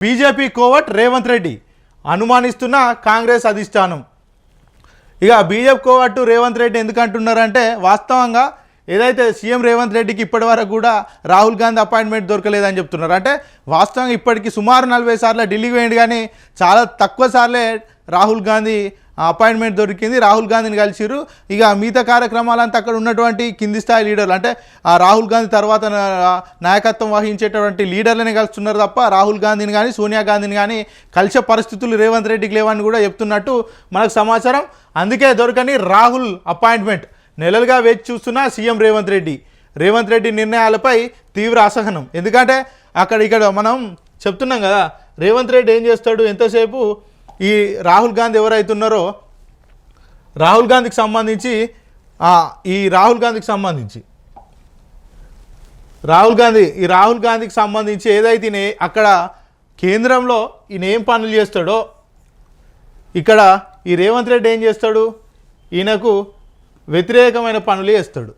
BJP కోవట్ రేవంత్ రెడ్డి అనుమానిస్తున్న కాంగ్రెస్ అధిష్టానం. ఇక బీజేపీ కోవట్టు రేవంత్ రెడ్డి ఎందుకు అంటున్నారంటే వాస్తవంగా ఏదైతే సీఎం రేవంత్ రెడ్డికి ఇప్పటి వరకు కూడా రాహుల్ గాంధీ అపాయింట్మెంట్ దొరకలేదని చెప్తున్నారు. అంటే వాస్తవంగా ఇప్పటికి సుమారు నలభై సార్లు ఢిల్లీకి పోయింది కానీ చాలా తక్కువ సార్లే రాహుల్ గాంధీ అపాయింట్మెంట్ దొరికింది. రాహుల్ గాంధీని కలిసిరు ఇక మిగతా కార్యక్రమాలంతా అక్కడ ఉన్నటువంటి కింది స్థాయి లీడర్లు. అంటే ఆ రాహుల్ గాంధీ తర్వాత నాయకత్వం వహించేటటువంటి లీడర్లనే కలుస్తున్నారు తప్ప రాహుల్ గాంధీని కానీ సోనియా గాంధీని కానీ కలిసే పరిస్థితులు రేవంత్ రెడ్డికి లేవని కూడా చెప్తున్నట్టు మనకు సమాచారం. అందుకే దొరకని రాహుల్ అపాయింట్మెంట్ నెలలుగా వేచి చూస్తున్న సీఎం రేవంత్ రెడ్డి. రేవంత్ రెడ్డి నిర్ణయాలపై తీవ్ర అసహనం. ఎందుకంటే అక్కడ ఇక్కడ మనం చెప్తున్నాం కదా రేవంత్ రెడ్డి ఏం చేస్తాడు? ఎంతసేపు ఈ రాహుల్ గాంధీ ఎవరైతున్నారో రాహుల్ గాంధీకి సంబంధించి ఈ రాహుల్ గాంధీకి సంబంధించి. రాహుల్ గాంధీ ఈ రాహుల్ గాంధీకి సంబంధించి ఏదైతే అక్కడ కేంద్రంలో ఈయన ఏం పనులు చేస్తాడో ఇక్కడ ఈ రేవంత్ రెడ్డి ఏం చేస్తాడు? ఈయనకు వ్యతిరేకమైన పనులు చేస్తాడు.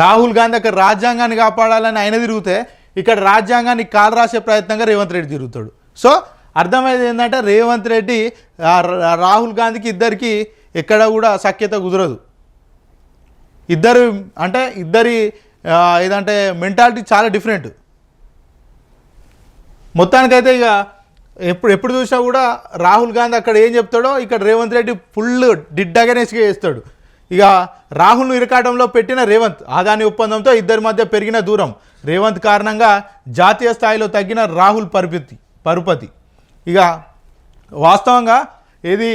రాహుల్ గాంధీ అక్కడ రాజ్యాంగాన్ని కాపాడాలని ఆయన తిరిగితే ఇక్కడ రాజ్యాంగాన్ని కాలు రాసే ప్రయత్నంగా రేవంత్ రెడ్డి తిరుగుతాడు. సో అర్థమైంది ఏంటంటే రేవంత్ రెడ్డి రాహుల్ గాంధీకి ఇద్దరికి ఎక్కడ కూడా సఖ్యత కుదరదు. ఇద్దరు అంటే ఇద్దరి ఏదంటే మెంటాలిటీ చాలా డిఫరెంట్. మొత్తానికైతే ఇక ఎప్పుడు ఎప్పుడు చూసినా కూడా రాహుల్ గాంధీ అక్కడ ఏం చెప్తాడో ఇక్కడ రేవంత్ రెడ్డి ఫుల్ డిడ్డగనేసిగా చేస్తాడు. ఇక రాహుల్ను ఇరకాటంలో పెట్టిన రేవంత్ ఆదాని ఒప్పందంతో ఇద్దరి మధ్య పెరిగిన దూరం. రేవంత్ కారణంగా జాతీయ స్థాయిలో తగ్గిన రాహుల్ పరుపతి పరుపతి. ఇక వాస్తవంగా ఏది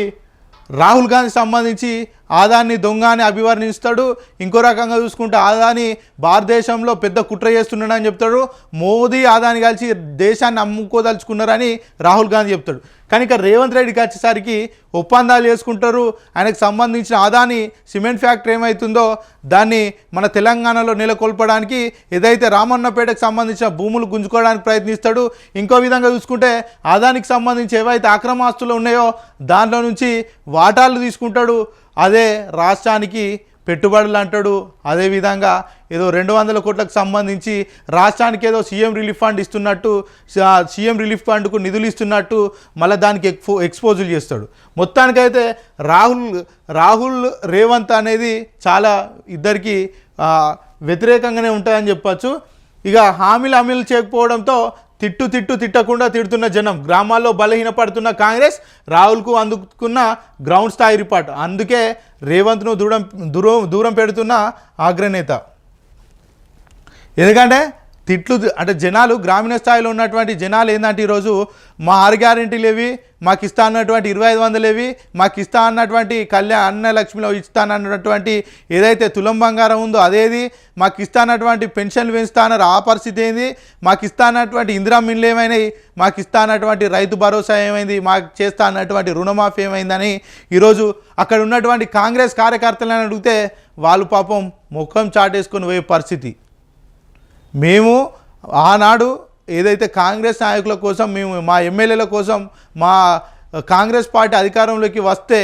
రాహుల్ గాంధీ సంబంధించి ఆదాన్ని దొంగ అని అభివర్ణిస్తాడు. ఇంకో రకంగా చూసుకుంటే ఆదాని భారతదేశంలో పెద్ద కుట్ర చేస్తున్నాడని చెప్తాడు. మోదీ ఆదాని కలిసి దేశాన్ని అమ్ముకోదలుచుకున్నారని రాహుల్ గాంధీ చెప్తాడు. కానీ రేవంత్ రెడ్డికి వచ్చేసరికి ఒప్పందాలు చేసుకుంటారు. ఆయనకు సంబంధించిన ఆదాని సిమెంట్ ఫ్యాక్టరీ ఏమవుతుందో దాన్ని మన తెలంగాణలో నెలకొల్పడానికి ఏదైతే రామన్నపేటకు సంబంధించిన భూములు గుంజుకోవడానికి ప్రయత్నిస్తాడు. ఇంకో విధంగా చూసుకుంటే ఆదానికి సంబంధించి ఏవైతే అక్రమాస్తులు ఉన్నాయో దాంట్లో నుంచి వాటాలు తీసుకుంటాడు. అదే రాష్ట్రానికి పెట్టుబడులు అంటాడు. అదేవిధంగా ఏదో రెండు వందల కోట్లకు సంబంధించి రాష్ట్రానికి ఏదో సీఎం రిలీఫ్ ఫండ్ ఇస్తున్నట్టు సీఎం రిలీఫ్ ఫండ్కు నిధులు ఇస్తున్నట్టు మళ్ళీ దానికి ఎక్స్పో ఎక్స్పోజులు చేస్తాడు. మొత్తానికైతే రాహుల్ రాహుల్ రేవంత్ అనేది చాలా ఇద్దరికి వ్యతిరేకంగానే ఉంటాయని చెప్పచ్చు. ఇక హామీలు అమలు చేయకపోవడంతో తిట్టు తిట్టు తిట్టకుండా తిడుతున్న జనం గ్రామాల్లో బలహీనపడుతున్న కాంగ్రెస్ రాహుల్కు అందుకున్న గ్రౌండ్ స్థాయి రిపోర్ట్. అందుకే రేవంత్ను దూరం దూరం దూరం పెడుతున్న అగ్రనేత ఎందుకంటే తిట్లు అంటే జనాలు గ్రామీణ స్థాయిలో ఉన్నటువంటి జనాలు ఏంటంటే ఈరోజు మా ఆరు గ్యారెంటీలు ఏవి మాకు ఇస్తా అన్నటువంటి ఇరవై ఐదు వందలు ఏవి మాకు ఇస్తా అన్నటువంటి కళ్యాణ అన్న లక్ష్మిలో ఇస్తానన్నటువంటి ఏదైతే తులం బంగారం ఉందో అదేది మాకు ఇస్తా అన్నటువంటి పెన్షన్లు పెంచుతానన్న ఆ పరిస్థితి ఏంది? మాకు ఇస్తా అన్నటువంటి ఇందిరా మిన్లు ఏమైనాయి? మాకు ఇస్తా అన్నటువంటి రైతు భరోసా ఏమైంది? మాకు చేస్తా అన్నటువంటి రుణమాఫీ ఏమైందని ఈరోజు అక్కడ ఉన్నటువంటి కాంగ్రెస్ కార్యకర్తలను అడిగితే వాళ్ళు పాపం ముఖం చాటేసుకొని పోయే పరిస్థితి. మేము ఆనాడు ఏదైతే కాంగ్రెస్ నాయకుల కోసం మేము మా ఎమ్మెల్యేల కోసం మా కాంగ్రెస్ పార్టీ అధికారంలోకి వస్తే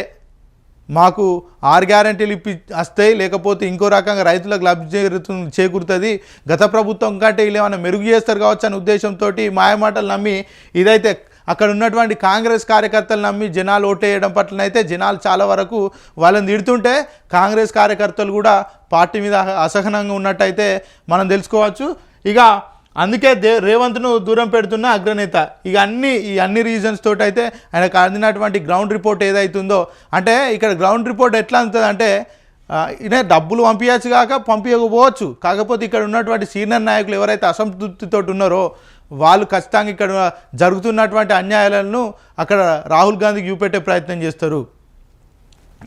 మాకు ఆరు గ్యారంటీలు ఇప్పి వస్తాయి. లేకపోతే ఇంకో రకంగా రైతులకు లబ్ధి చేరుతుంది చేకూరుతుంది. గత ప్రభుత్వం కంటే వీళ్ళు ఏమైనా మెరుగు చేస్తారు కావచ్చు అనే ఉద్దేశంతో మాయమాటలు నమ్మి ఇదైతే అక్కడ ఉన్నటువంటి కాంగ్రెస్ కార్యకర్తలు నమ్మి జనాలు ఓటేయడం పట్లనైతే జనాలు చాలా వరకు వాళ్ళని తిడుతుంటే కాంగ్రెస్ కార్యకర్తలు కూడా పార్టీ మీద అసహనంగా ఉన్నట్టయితే మనం తెలుసుకోవచ్చు. ఇక అందుకే దే రేవంత్ను దూరం పెడుతున్న అగ్రనేత. ఇక అన్ని ఈ అన్ని రీజన్స్ తోటి అయితే ఆయనకు అందినటువంటి గ్రౌండ్ రిపోర్ట్ ఏదైతుందో అంటే ఇక్కడ గ్రౌండ్ రిపోర్ట్ ఎట్లా అందుతుంది అంటే ఇదే డబ్బులు పంపించచ్చు కాక పంపించకపోవచ్చు కాకపోతే ఇక్కడ ఉన్నటువంటి సీనియర్ నాయకులు ఎవరైతే అసంతృప్తితో ఉన్నారో వాళ్ళు ఖచ్చితంగా ఇక్కడ జరుగుతున్నటువంటి అన్యాయాలను అక్కడ రాహుల్ గాంధీకి చూపెట్టే ప్రయత్నం చేస్తారు.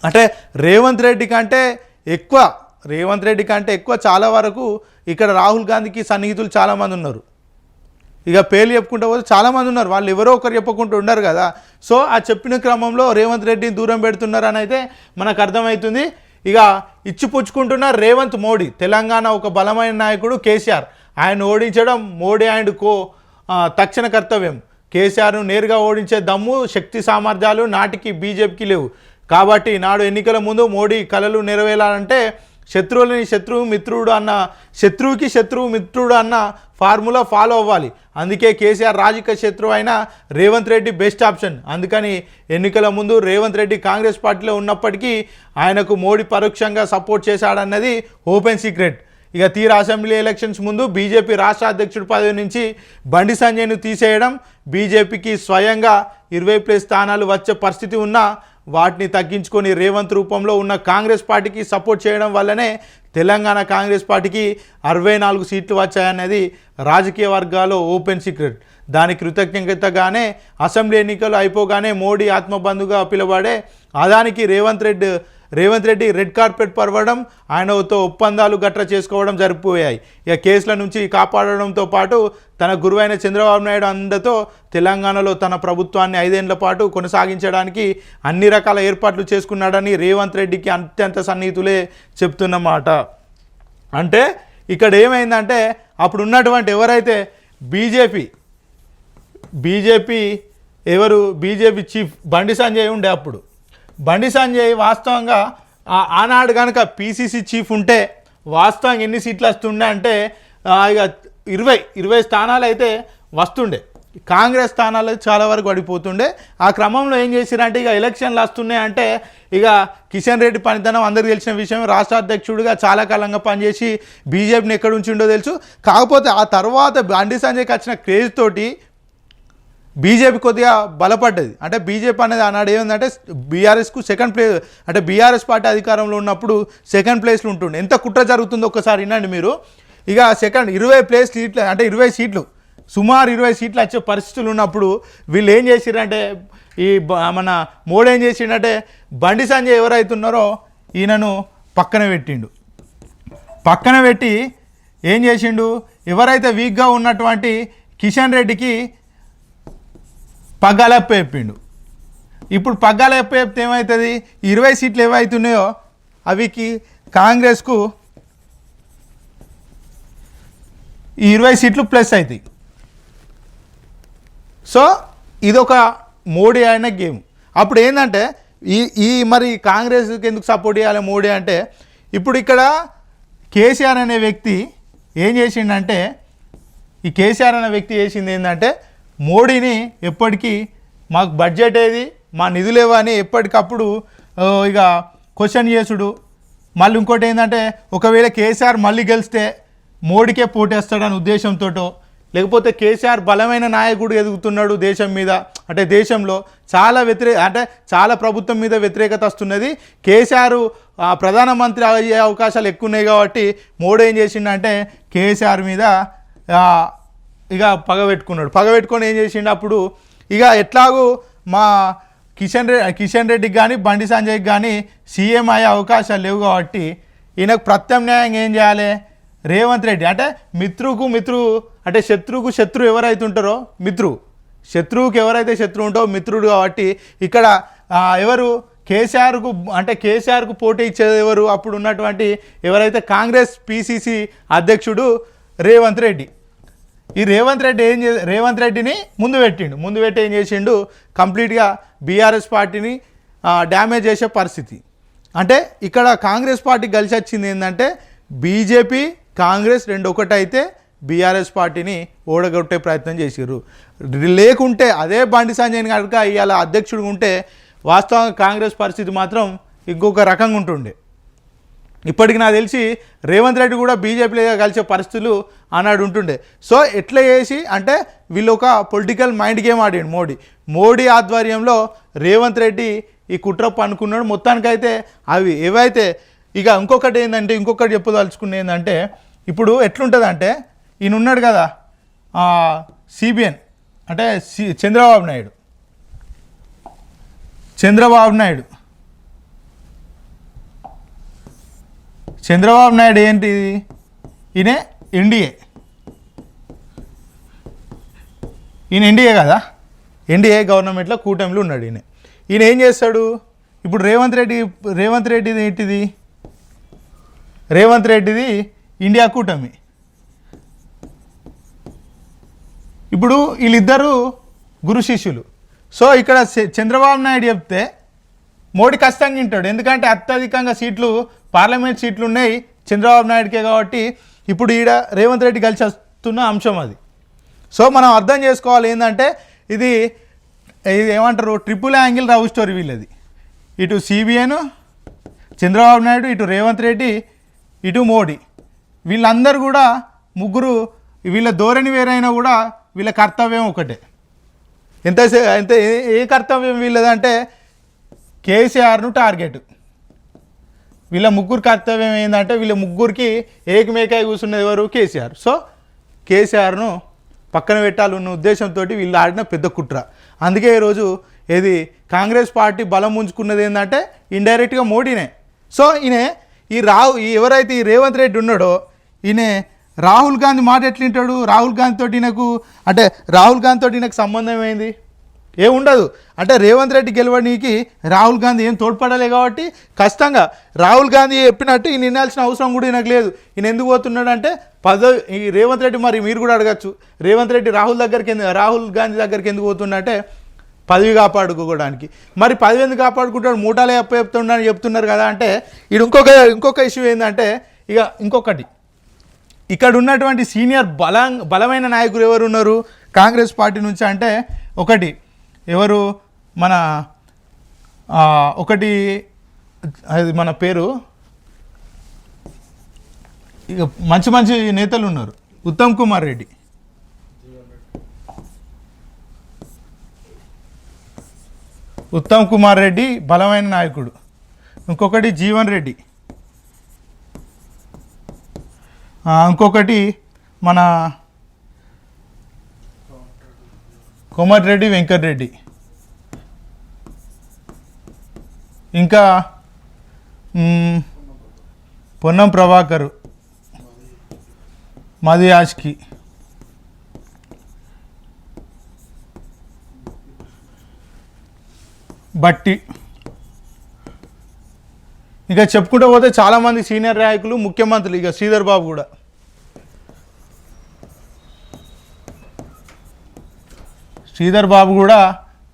అంటే రేవంత్ రెడ్డి కంటే ఎక్కువ రేవంత్ రెడ్డి కంటే ఎక్కువ చాలా వరకు ఇక్కడ రాహుల్ గాంధీకి సన్నిహితులు చాలామంది ఉన్నారు. ఇక పేర్లు చెప్పుకుంటూ పోతే చాలామంది ఉన్నారు. వాళ్ళు ఎవరో ఒకరు చెప్పకుండా ఉండరు కదా. సో ఆ చెప్పిన క్రమంలో రేవంత్ రెడ్డిని దూరం పెడుతున్నారని అయితే మనకు అర్థమవుతుంది. ఇక ఇచ్చిపుచ్చుకుంటున్న రేవంత్ మోడీ తెలంగాణ ఒక బలమైన నాయకుడు కేసీఆర్. ఆయన ఓడించడం మోడీ అండ్ కో తక్షణ కర్తవ్యం. కేసీఆర్ను నేరుగా ఓడించే దమ్ము శక్తి సామర్థ్యాలు నాటికి బీజేపీకి లేవు. కాబట్టి నాడు ఎన్నికల ముందు మోడీ కలలు నెరవేరాలంటే శత్రువులని శత్రువు మిత్రుడు అన్న శత్రువుకి శత్రువు మిత్రుడు అన్న ఫార్ములా ఫాలో అవ్వాలి. అందుకే కేసీఆర్ రాజకీయ శత్రువు అయిన రేవంత్ రెడ్డి బెస్ట్ ఆప్షన్. అందుకని ఎన్నికల ముందు రేవంత్ రెడ్డి కాంగ్రెస్ పార్టీలో ఉన్నప్పటికీ ఆయనకు మోడీ పరోక్షంగా సపోర్ట్ చేశాడన్నది ఓపెన్ సీక్రెట్. ఇక తీరా అసెంబ్లీ ఎలక్షన్స్ ముందు బీజేపీ రాష్ట్ర అధ్యక్షుడి పదవి నుంచి బండి సంజయ్ను తీసేయడం బీజేపీకి స్వయంగా ఇరవై ప్లేస్ స్థానాలు వచ్చే పరిస్థితి ఉన్నా వాటిని తగ్గించుకొని రేవంత్ రూపంలో ఉన్న కాంగ్రెస్ పార్టీకి సపోర్ట్ చేయడం వల్లనే తెలంగాణ కాంగ్రెస్ పార్టీకి అరవై నాలుగు సీట్లు వచ్చాయన్నది రాజకీయ వర్గాల్లో ఓపెన్ సీక్రెట్. దాని కృతజ్ఞతగానే అసెంబ్లీ ఎన్నికలు అయిపోగానే మోడీ ఆత్మబంధుగా పిలువబడే అదానికి రేవంత్ రెడ్డి రేవంత్ రెడ్డి రెడ్ కార్పెట్ పరవడం ఆయనతో ఒప్పందాలు గట్రా చేసుకోవడం జరిగిపోయాయి. ఇక కేసుల నుంచి కాపాడడంతో పాటు తన గురువైన చంద్రబాబు నాయుడు అందరితో తెలంగాణలో తన ప్రభుత్వాన్ని ఐదేళ్ళ పాటు కొనసాగించడానికి అన్ని రకాల ఏర్పాట్లు చేసుకున్నాడని రేవంత్ రెడ్డికి అత్యంత సన్నిహితులే చెప్తున్నమాట. అంటే ఇక్కడ ఏమైందంటే అప్పుడు ఉన్నటువంటి ఎవరైతే బీజేపీ బీజేపీ ఎవరు? బీజేపీ చీఫ్ బండి సంజయ్ ఉండే అప్పుడు. బండి సంజయ్ వాస్తవంగా ఆ- ఆనాడు కనుక పీసీసీ చీఫ్ ఉంటే వాస్తవంగా ఎన్ని సీట్లు వస్తుండే అంటే ఇక ఇరవై ఇరవై స్థానాలు అయితే వస్తుండే. కాంగ్రెస్ స్థానాలు చాలా వరకు పడిపోతుండే. ఆ క్రమంలో ఏం చేసిరంటే ఇక ఎలక్షన్లు వస్తున్నాయంటే ఇక కిషన్ రెడ్డి పనితనం అందరికీ తెలిసిన విషయం. రాష్ట్ర అధ్యక్షుడిగా చాలా కాలంగా పనిచేసి బీజేపీని ఎక్కడ ఉంచిండో తెలుసు. కాకపోతే ఆ తర్వాత బండి సంజయ్కి వచ్చిన క్రేజ్ తోటి బీజేపీ కొద్దిగా బలపడ్డది. అంటే బీజేపీ అనేది ఆనాడు ఏముందంటే బీఆర్ఎస్కు సెకండ్ ప్లేస్ అంటే బీఆర్ఎస్ పార్టీ అధికారంలో ఉన్నప్పుడు సెకండ్ ప్లేస్లో ఉంటుండే. ఎంత కుట్ర జరుగుతుందో ఒకసారి వినండి మీరు. ఇక సెకండ్ ఇరవై ప్లేస్ సీట్లు అంటే ఇరవై సీట్లు సుమారు ఇరవై సీట్లు వచ్చే పరిస్థితులు ఉన్నప్పుడు వీళ్ళు ఏం చేసిరంటే ఈ బ- మన మోడీ ఏం చేసిండంటే బండి సంజయ్ ఎవరైతున్నారో ఈయనను పక్కన పెట్టిండు. పక్కన పెట్టి ఏం చేసిండు? ఎవరైతే వీక్గా ఉన్నటువంటి కిషన్ రెడ్డికి పగ్గాలప్ప ఇప్పుడు పగ్గాలప్పేపితే ఏమవుతుంది ఇరవై సీట్లు ఏవైతున్నాయో అవికి కాంగ్రెస్కు ఈ ఇరవై సీట్లు ప్లస్ అవుతాయి సో ఇదొక మోడీ అయిన గేమ్. అప్పుడు ఏంటంటే ఈ ఈ మరి కాంగ్రెస్కి ఎందుకు సపోర్ట్ చేయాలి మోడీ అంటే ఇప్పుడు ఇక్కడ కేసీఆర్ అనే వ్యక్తి ఏం చేసిండంటే ఈ కేసీఆర్ అనే వ్యక్తి చేసింది ఏంటంటే మోడీని ఎప్పటికీ మాకు బడ్జెట్ ఏది మా నిధులేవా అని ఎప్పటికప్పుడు ఇక క్వశ్చన్ చేసుడు. మళ్ళీ ఇంకోటి ఏంటంటే ఒకవేళ కేసీఆర్ మళ్ళీ గెలిస్తే మోడీకే పోటేస్తాడని ఉద్దేశంతోటో లేకపోతే కేసీఆర్ బలమైన నాయకుడు ఎదుగుతున్నాడు దేశం మీద అంటే దేశంలో చాలా వ్యతిరేక అంటే చాలా ప్రభుత్వం మీద వ్యతిరేకత వస్తున్నది. కేసీఆర్ ప్రధానమంత్రి అయ్యే అవకాశాలు ఎక్కువ ఉన్నాయి కాబట్టి మోడీ ఏం చేసిండంటే కేసీఆర్ మీద ఇక పగ పెట్టుకున్నాడు. పగ పెట్టుకొని ఏం చేసిండు? అప్పుడు ఇక ఎట్లాగూ మా కిషన్ రెడ్డి కిషన్ రెడ్డికి కానీ బండి సంజయ్కి కానీ సీఎం అయ్యే అవకాశాలు లేవు కాబట్టి ఈయనకు ప్రత్యామ్నాయంగా ఏం చేయాలి? రేవంత్ రెడ్డి అంటే మిత్రుకు మిత్రు అంటే శత్రువుకు శత్రువు ఎవరైతే ఉంటారో మిత్రువు శత్రువుకి ఎవరైతే శత్రువు ఉంటారో మిత్రుడు కాబట్టి ఇక్కడ ఎవరు కేసీఆర్కు అంటే కేసీఆర్కు పోటీ ఇచ్చేది ఎవరు? అప్పుడు ఉన్నటువంటి ఎవరైతే కాంగ్రెస్ పీసీసీ అధ్యక్షుడు రేవంత్ రెడ్డి. ఈ రేవంత్ రెడ్డి ఏం చే రేవంత్ రెడ్డిని ముందు పెట్టిండు. ముందు పెట్టి ఏం చేసిండు? కంప్లీట్గా బీఆర్ఎస్ పార్టీని డ్యామేజ్ చేసే పరిస్థితి. అంటే ఇక్కడ కాంగ్రెస్ పార్టీ కలిసి వచ్చింది ఏంటంటే బీజేపీ కాంగ్రెస్ రెండు ఒకటైతే బీఆర్ఎస్ పార్టీని ఓడగొట్టే ప్రయత్నం చేసిర్రు. లేకుంటే అదే బండి సంజయ్ కనుక ఇవాళ అధ్యక్షుడు ఉంటే వాస్తవంగా కాంగ్రెస్ పరిస్థితి మాత్రం ఇంకొక రకంగా ఉంటుండే ఇప్పటికి నాకు తెలిసి రేవంత్ రెడ్డి కూడా బీజేపీలో కలిసే పరిస్థితులు ఆనాడు ఉంటుండే. సో ఎట్లా చేసి అంటే వీళ్ళు ఒక పొలిటికల్ మైండ్ గేమ్ ఆడాడు మోడీ. మోడీ ఆధ్వర్యంలో రేవంత్ రెడ్డి ఈ కుట్ర పనుకున్నాడు మొత్తానికైతే అవి ఏవైతే ఇక ఇంకొకటి ఏంటంటే ఇంకొకటి చెప్పదలుచుకునే ఏంటంటే ఇప్పుడు ఎట్లుంటుందంటే ఈయన ఉన్నాడు కదా సిబిఎన్ అంటే సి చంద్రబాబు నాయుడు. చంద్రబాబు నాయుడు. చంద్రబాబు నాయుడు ఏంటి? ఈయనే ఎన్డీఏ. ఈయన ఎన్డీఏ కదా? ఎన్డీఏ గవర్నమెంట్లో కూటమిలో ఉన్నాడు ఈయన. ఈయన ఏం చేస్తాడు? ఇప్పుడు రేవంత్ రెడ్డి రేవంత్ రెడ్డిది ఏంటిది? రేవంత్ రెడ్డిది ఇండియా కూటమి. ఇప్పుడు వీళ్ళిద్దరూ గురు శిష్యులు. సో ఇక్కడ చంద్రబాబు నాయుడు చెప్తే మోడీ కష్టంగా వింటాడు ఎందుకంటే అత్యధికంగా సీట్లు పార్లమెంట్ సీట్లు ఉన్నాయి చంద్రబాబు నాయుడుకే కాబట్టి ఇప్పుడు ఈడ రేవంత్ రెడ్డి కలిసి వస్తున్న అంశం అది. సో మనం అర్థం చేసుకోవాలి ఏంటంటే ఇది ఇది ఏమంటారు ట్రిపుల్ యాంగిల్ లవ్ స్టోరీ వీళ్ళది. ఇటు సిబిఐను చంద్రబాబు నాయుడు ఇటు రేవంత్ రెడ్డి ఇటు మోడీ. వీళ్ళందరూ కూడా ముగ్గురు వీళ్ళ ధోరణి వేరైనా కూడా వీళ్ళ కర్తవ్యం ఒకటే. ఎంత ఎంత ఏ కర్తవ్యం వీళ్ళదంటే కేసీఆర్ను టార్గెట్. వీళ్ళ ముగ్గురు కర్తవ్యం ఏంటంటే వీళ్ళ ముగ్గురికి ఏకమేకాయ కూర్చున్నది ఎవరు? కేసీఆర్. సో కేసీఆర్ను పక్కన పెట్టాలన్న ఉద్దేశంతో వీళ్ళు ఆడిన పెద్ద కుట్ర. అందుకే ఈరోజు ఏది కాంగ్రెస్ పార్టీ బలం ఉంచుకున్నది ఏంటంటే ఇండైరెక్ట్గా మోడీనే. సో ఈయన ఈ రాహు ఈ ఎవరైతే ఈ రేవంత్ రెడ్డి ఉన్నాడో ఈయన రాహుల్ గాంధీ మాట ఎట్లుంటాడు? రాహుల్ గాంధీ తోటి నాకు అంటే రాహుల్ గాంధీ తోటి నాకు సంబంధం ఏంది? ఏముండదు. అంటే రేవంత్ రెడ్డి గెలవడానికి రాహుల్ గాంధీ ఏం తోడ్పడలే కాబట్టి కష్టంగా రాహుల్ గాంధీ చెప్పినట్టు ఈయన వినాల్సిన అవసరం కూడా ఈయనకు లేదు. ఈయన ఎందుకు పోతున్నాడంటే పదవి ఈ రేవంత్ రెడ్డి మరి మీరు కూడా అడగచ్చు. రేవంత్ రెడ్డి రాహుల్ దగ్గరికి ఎందుకు రాహుల్ గాంధీ దగ్గరికి ఎందుకు పోతున్నాడంటే పదవి కాపాడుకోవడానికి. మరి పదవి ఎందుకు కాపాడుకుంటాడు? మూటాలే అప్ప చెప్తుండని చెప్తున్నారు కదా అంటే ఇది ఇంకొక ఇంకొక ఇష్యూ ఏంటంటే ఇక ఇంకొకటి. ఇక్కడ ఉన్నటువంటి సీనియర్ బలం బలమైన నాయకులు ఎవరు ఉన్నారు కాంగ్రెస్ పార్టీ నుంచి అంటే ఒకటి ఎవరు? మన ఒకటి అది మన పేరు? ఇక మంచి మంచి నేతలు ఉన్నారు. ఉత్తమ్ కుమార్ రెడ్డి. ఉత్తమ్ కుమార్ రెడ్డి బలమైన నాయకుడు. ఇంకొకటి జీవన్ రెడ్డి. ఇంకొకటి మన కోమటిరెడ్డి వెంకటరెడ్డి. ఇంకా పొన్నం ప్రభాకరు. మది ఆష్కి బట్టి. ఇంకా చెప్పుకుంటూ పోతే చాలామంది సీనియర్ నాయకులు ముఖ్యమంత్రులు ఇక శ్రీధర్ బాబు కూడా. శ్రీధర్ బాబు కూడా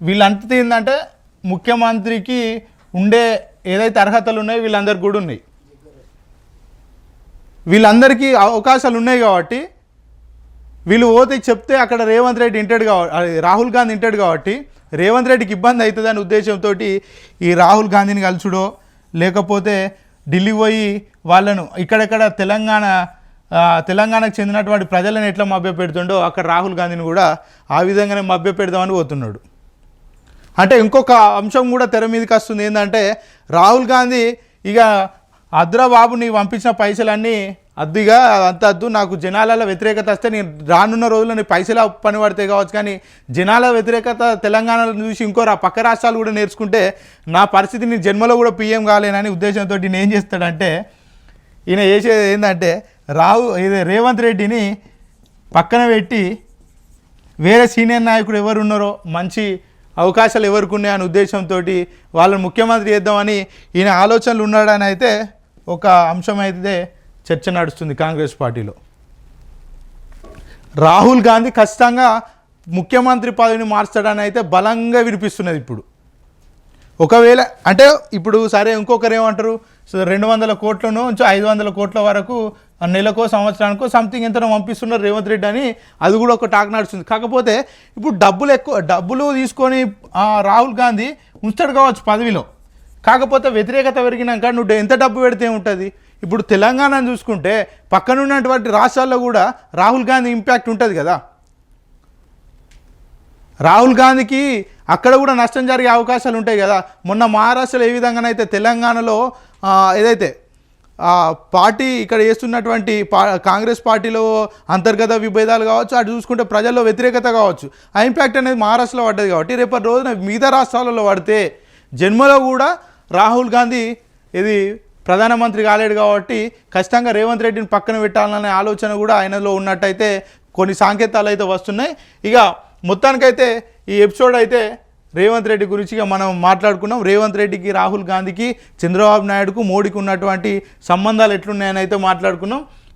వీళ్ళంతా ఏంటంటే ముఖ్యమంత్రికి ఉండే ఏదైతే అర్హతలు ఉన్నాయో వీళ్ళందరికీ కూడా ఉన్నాయి. వీళ్ళందరికీ అవకాశాలు ఉన్నాయి కాబట్టి వీళ్ళు పోతే చెప్తే అక్కడ రేవంత్ రెడ్డి ఇంటాడు కాబట్టి రాహుల్ గాంధీ ఇంటాడు కాబట్టి రేవంత్ రెడ్డికి ఇబ్బంది అవుతుందనే ఉద్దేశంతో ఈ రాహుల్ గాంధీని కలుచుడో లేకపోతే ఢిల్లీ పోయి వాళ్ళను ఇక్కడెక్కడ తెలంగాణ తెలంగాణకు చెందినటువంటి ప్రజలను ఎట్లా మభ్య పెడుతుండో అక్కడ రాహుల్ గాంధీని కూడా ఆ విధంగానే మభ్య పెడదామని పోతున్నాడు. అంటే ఇంకొక అంశం కూడా తెర మీదకి వస్తుంది ఏంటంటే రాహుల్ గాంధీ ఇక అద్రబాబుని పంపించిన పైసలన్నీ అద్దుగా అంత అద్దు నాకు జనాలలో వ్యతిరేకత వస్తే నేను రానున్న రోజుల్లో నీ పైసలు పని పడితే కావచ్చు కానీ జనాల వ్యతిరేకత తెలంగాణలో చూసి ఇంకో పక్క రాష్ట్రాలు కూడా నేర్చుకుంటే నా పరిస్థితిని జన్మలో కూడా పీఎం కాలేనని ఉద్దేశంతో నేను ఏం చేస్తాడంటే ఈయన చేసేది ఏంటంటే రావు ఇది రేవంత్ రెడ్డిని పక్కన పెట్టి వేరే సీనియర్ నాయకుడు ఎవరు ఉన్నారో మంచి అవకాశాలు ఎవరికి ఉన్నాయనే ఉద్దేశంతో వాళ్ళని ముఖ్యమంత్రి చేద్దామని ఈయన ఆలోచనలు ఉన్నాడని అయితే ఒక అంశం అయితే చర్చ నడుస్తుంది కాంగ్రెస్ పార్టీలో. రాహుల్ గాంధీ ఖచ్చితంగా ముఖ్యమంత్రి పదవిని మార్చడాన్ని అయితే బలంగా వినిపిస్తున్నది ఇప్పుడు. ఒకవేళ అంటే ఇప్పుడు సరే ఇంకొకరు ఏమంటారు? సో రెండు వందల కోట్లను నుంచి ఐదు వందల కోట్ల వరకు నెలకో సంవత్సరానికో సంథింగ్ ఎంతనో పంపిస్తున్నారు రేవంత్ రెడ్డి అని అది కూడా ఒక టాక్ నడుస్తుంది. కాకపోతే ఇప్పుడు డబ్బులు ఎక్కువ డబ్బులు తీసుకొని రాహుల్ గాంధీ ఉంచుతాడు కావచ్చు పదవిలో. కాకపోతే వ్యతిరేకత పెరిగినాక నువ్వు ఎంత డబ్బు పెడితే ఉంటుంది ఇప్పుడు తెలంగాణను చూసుకుంటే పక్కనున్నటువంటి రాష్ట్రాల్లో కూడా రాహుల్ గాంధీ ఇంపాక్ట్ ఉంటుంది కదా. రాహుల్ గాంధీకి అక్కడ కూడా నష్టం జరిగే అవకాశాలు ఉంటాయి కదా. మొన్న మహారాష్ట్రలో ఏ విధంగానైతే తెలంగాణలో ఏదైతే పార్టీ ఇక్కడ చేస్తున్నటువంటి పా కాంగ్రెస్ పార్టీలో అంతర్గత విభేదాలు కావచ్చు అటు చూసుకుంటే ప్రజల్లో వ్యతిరేకత కావచ్చు ఆ ఇంపాక్ట్ అనేది మహారాష్ట్రలో పడ్డది కాబట్టి రేపటి రోజున మిగతా రాష్ట్రాలలో పడితే జన్మలో కూడా రాహుల్ గాంధీ ఇది ప్రధానమంత్రి కాలేడు కాబట్టి ఖచ్చితంగా రేవంత్ రెడ్డిని పక్కన పెట్టాలనే ఆలోచన కూడా ఆయనలో ఉన్నట్టయితే కొన్ని సంకేతాలు అయితే వస్తున్నాయి. ఇక మొత్తానికైతే ఈ ఎపిసోడ్ అయితే రేవంత్ రెడ్డి గురించి మనం మాట్లాడుకున్నాం. రేవంత్ రెడ్డికి రాహుల్ గాంధీకి చంద్రబాబు నాయుడుకు మోడీకి ఉన్నటువంటి సంబంధాలు ఎట్లున్నాయని అయితే మాట్లాడుకున్నాం.